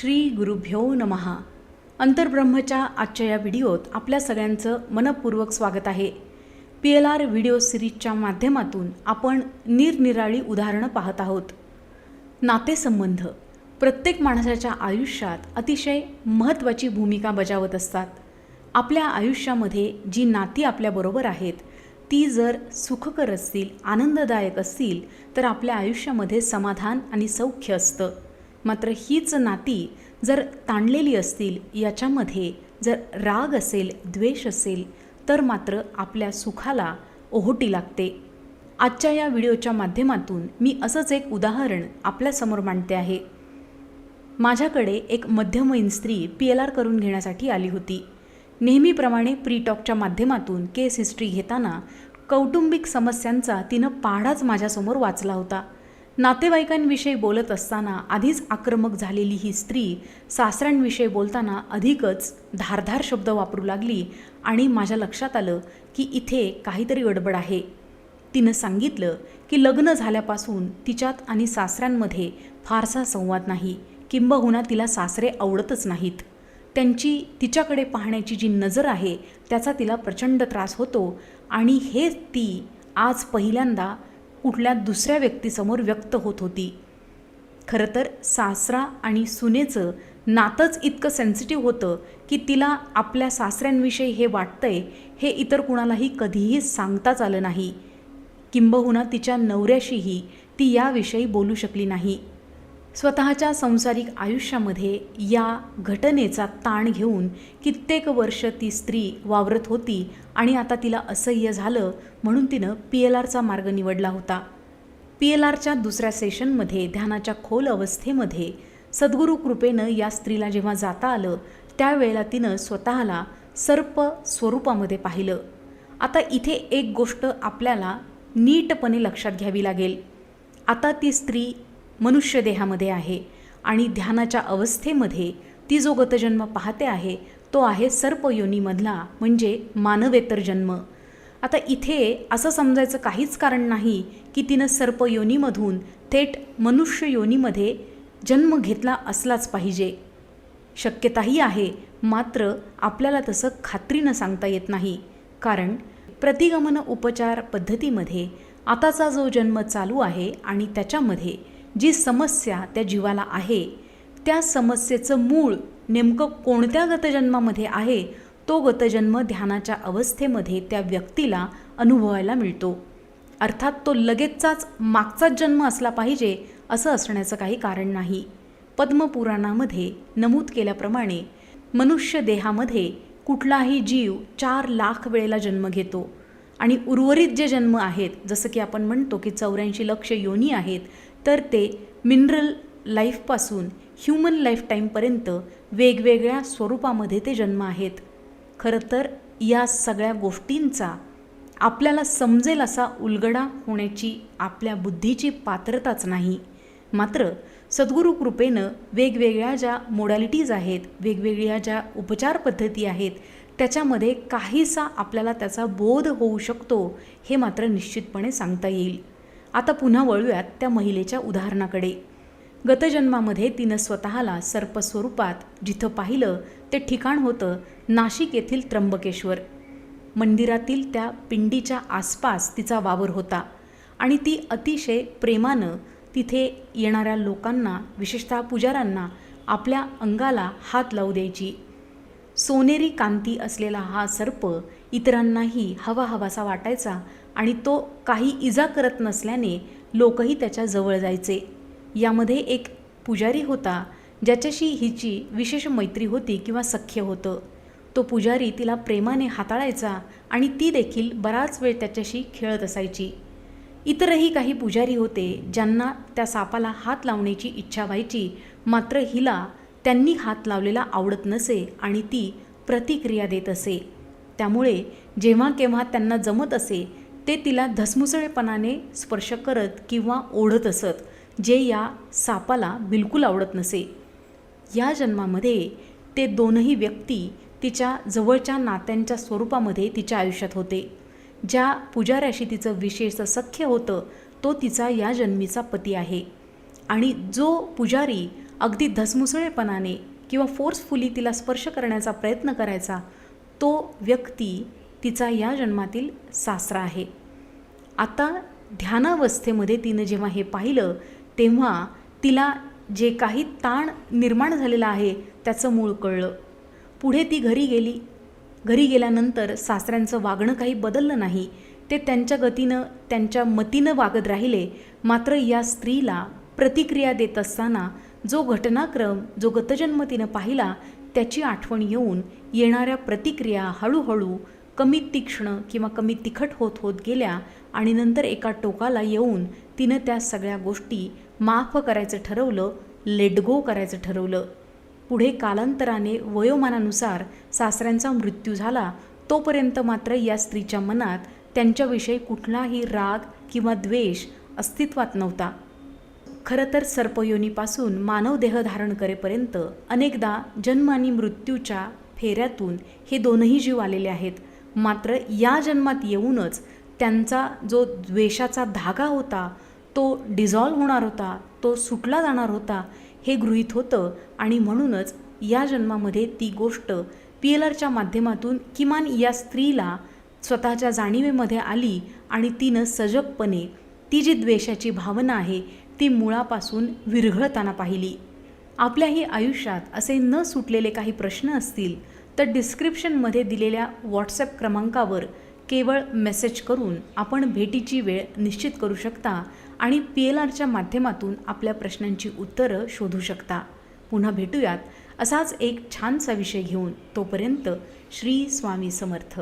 श्री गुरुभ्यो नमहा अंतर्ब्रह्मच्या आजच्या या व्हिडिओत आपल्या सगळ्यांचं मनपूर्वक स्वागत आहे. पी एल आर व्हिडिओ सिरीजच्या माध्यमातून आपण निरनिराळी उदाहरणं पाहत आहोत. नातेसंबंध. प्रत्येक माणसाच्या आयुष्यात अतिशय महत्त्वाची भूमिका बजावत असतात. आपल्या आयुष्यामध्ये जी नाती आपल्याबरोबर आहेत ती जर सुखकर असतील आनंददायक असतील तर आपल्या आयुष्यामध्ये समाधान आणि सौख्य असतं. मात्र हीच नाती जर ताणलेली असतील याच्यामध्ये जर राग असेल द्वेष असेल तर मात्र आपल्या सुखाला ओहोटी लागते. आजच्या या व्हिडिओच्या माध्यमातून मी असंच एक उदाहरण आपल्यासमोर मांडते आहे. माझ्याकडे एक मध्यमयीन स्त्री पी एल आर करून घेण्यासाठी आली होती. नेहमीप्रमाणे प्रीटॉकच्या माध्यमातून केस हिस्ट्री घेताना कौटुंबिक समस्यांचा तिनं पाढाच माझ्यासमोर वाचला होता. नातेवाईकांविषयी बोलत असताना आधीच आक्रमक झालेली ही स्त्री सासऱ्यांविषयी बोलताना अधिकच धारधार शब्द वापरू लागली आणि माझ्या लक्षात आलं की इथे काहीतरी गडबड आहे. तिनं सांगितलं की लग्न झाल्यापासून तिच्यात आणि सासऱ्यांमध्ये फारसा संवाद नाही. किंबहुना तिला सासरे आवडतच नाहीत. त्यांची तिच्याकडे पाहण्याची जी नजर आहे त्याचा तिला प्रचंड त्रास होतो आणि हे ती आज पहिल्यांदा कुठल्या दुसऱ्या व्यक्तीसमोर व्यक्त होत होती. खरं तर सासरा आणि सुनेचं नातंच इतकं सेन्सिटिव्ह होतं की तिला आपल्या सासऱ्यांविषयी हे वाटतंय हे इतर कुणालाही कधीही सांगताच आलं नाही. किंबहुना तिच्या नवऱ्याशीही ती याविषयी बोलू शकली नाही. स्वतःच्या संसारिक आयुष्यामध्ये या घटनेचा ताण घेऊन कित्येक वर्ष ती स्त्री वावरत होती आणि आता तिला असह्य झालं म्हणून तिनं पी एल आरचा मार्ग निवडला होता. पी एल आरच्या दुसऱ्या सेशनमध्ये ध्यानाच्या खोल अवस्थेमध्ये सद्गुरू कृपेनं या स्त्रीला जेव्हा जाता आलं त्यावेळेला तिनं स्वतःला सर्प स्वरूपामध्ये पाहिलं. आता इथे एक गोष्ट आपल्याला नीटपणे लक्षात घ्यावी लागेल. आता ती स्त्री मनुष्य देहामध्ये आहे आणि ध्यानाच्या अवस्थेमध्ये ती जो गतजन्म पाहते आहे तो आहे सर्पयोनीमधला म्हणजे मानवेतर जन्म आता इथे असं समजायचं काहीच कारण नाही की तिनं सर्पयोनीमधून थेट मनुष्य योनीमध्ये जन्म घेतला असलाच पाहिजे. शक्यताही आहे मात्र आपल्याला तसं खात्रीनं सांगता येत नाही. कारण प्रतिगमन उपचार पद्धतीमध्ये आताचा जो जन्म चालू आहे आणि त्याच्यामध्ये जी समस्या त्या जीवाला आहे त्या समस्येचं मूळ नेमकं कोणत्या गतजन्मामध्ये आहे तो गतजन्म ध्यानाच्या अवस्थेमध्ये त्या व्यक्तीला अनुभवायला मिळतो. अर्थात तो लगेचचाच मागचाच जन्म असला पाहिजे असं असण्याचं काही कारण नाही. पद्मपुराणामध्ये नमूद केल्याप्रमाणे मनुष्य देहामध्ये कुठलाही जीव चार लाख वेळेला जन्म घेतो. आणि उर्वरित जे जन्म आहेत जसं की आपण म्हणतो की चौऱ्याऐंशी लक्ष योनी आहेत तर ते मिनरल लाईफपासून ह्युमन लाईफ टाईमपर्यंत वेगवेगळ्या स्वरूपामध्ये ते जन्म आहेत. खरं तर या सगळ्या गोष्टींचा आपल्याला समजेल असा उलगडा होण्याची आपल्या बुद्धीची पात्रताच नाही. मात्र सद्गुरू कृपेनं वेगवेगळ्या ज्या मोडॅलिटीज आहेत वेगवेगळ्या ज्या उपचार पद्धती आहेत त्याच्यामध्ये काहीसा आपल्याला त्याचा बोध होऊ शकतो हे मात्र निश्चितपणे सांगता येईल. आता पुन्हा वळूयात त्या महिलेच्या उदाहरणाकडे. गतजन्मामध्ये तिनं स्वतःला सर्पस्वरूपात जिथं पाहिलं ते ठिकाण होतं नाशिक येथील त्र्यंबकेश्वर. मंदिरातील त्या पिंडीच्या आसपास तिचा वावर होता आणि ती अतिशय प्रेमानं तिथे येणाऱ्या लोकांना विशेषतः पुजाऱ्यांना आपल्या अंगाला हात लावू द्यायची. सोनेरी कांती असलेला हा सर्प इतरांनाही हवा हवासा वाटायचा आणि तो काही इजा करत नसल्याने लोकही त्याच्याजवळ जायचे. यामध्ये एक पुजारी होता ज्याच्याशी हिची विशेष मैत्री होती किंवा सख्य होतं. तो पुजारी तिला प्रेमाने हाताळायचा आणि ती देखील बराच वेळ त्याच्याशी खेळत असायची. इतरही काही पुजारी होते ज्यांना त्या सापाला हात लावण्याची इच्छा व्हायची मात्र हिला त्यांनी हात लावलेला आवडत नसे आणि ती प्रतिक्रिया देत असे. त्यामुळे जेव्हा केव्हा त्यांना जमत असे ते तिला धसमुसळेपणाने स्पर्श करत किंवा ओढत असत जे या सापाला बिलकुल आवडत नसे. या जन्मामध्ये ते दोनही व्यक्ती तिच्या जवळच्या नात्यांच्या स्वरूपामध्ये तिच्या आयुष्यात होते. ज्या पुजाऱ्याशी तिचं विशेष सख्य होतं तो तिचा या जन्मीचा पती आहे. आणि जो पुजारी अगदी धसमुसळेपणाने किंवा फोर्सफुली तिला स्पर्श करण्याचा प्रयत्न करायचा तो व्यक्ती तिचा या जन्मातील सासरा आहे. आता ध्यानावस्थेमध्ये तिनं जेव्हा हे पाहिलं तेव्हा तिला जे काही ताण निर्माण झालेला आहे त्याचं मूळ कळलं. पुढे ती घरी गेली. घरी गेल्यानंतर सासऱ्यांचं वागणं काही बदललं नाही. ते त्यांच्या गतीनं त्यांच्या मतीनं वागत राहिले. मात्र या स्त्रीला प्रतिक्रिया देत असताना जो घटनाक्रम जो गतजन्म तिनं पाहिला त्याची आठवण येऊन येणाऱ्या प्रतिक्रिया हळूहळू कमी तीक्ष्ण किंवा कमी तिखट होत होत गेल्या आणि नंतर एका टोकाला येऊन तिनं त्या सगळ्या गोष्टी माफ करायचं ठरवलं लेटगो करायचं ठरवलं. पुढे कालांतराने वयोमानानुसार सासऱ्यांचा मृत्यू झाला तोपर्यंत मात्र या स्त्रीच्या मनात त्यांच्याविषयी कुठलाही राग किंवा द्वेष अस्तित्वात नव्हता. खरं तर सर्पयोनीपासून मानव देह धारण करेपर्यंत अनेकदा जन्म आणि मृत्यूच्या फेऱ्यातून हे दोनही जीव आलेले आहेत. मात्र या जन्मात येऊनच त्यांचा जो द्वेषाचा धागा होता तो डिझॉल्व्ह होणार होता तो सुटला जाणार होता हे गृहीत होतं आणि म्हणूनच या जन्मामध्ये ती गोष्ट पी एल आरच्या माध्यमातून किमान या स्त्रीला स्वतःच्या जाणीवेमध्ये आली आणि तिनं सजगपणे ती जी द्वेषाची भावना आहे ती मुळापासून विरघळताना पाहिली. आपल्याही आयुष्यात असे न सुटलेले काही प्रश्न असतील तर डिस्क्रिप्शनमध्ये दिलेल्या व्हॉट्सॲप क्रमांकावर केवळ मेसेज करून आपण भेटीची वेळ निश्चित करू शकता आणि पी एल आरच्या माध्यमातून आपल्या प्रश्नांची उत्तरं शोधू शकता. पुन्हा भेटूयात असाच एक छानसा विषय घेऊन. तोपर्यंत श्री स्वामी समर्थ.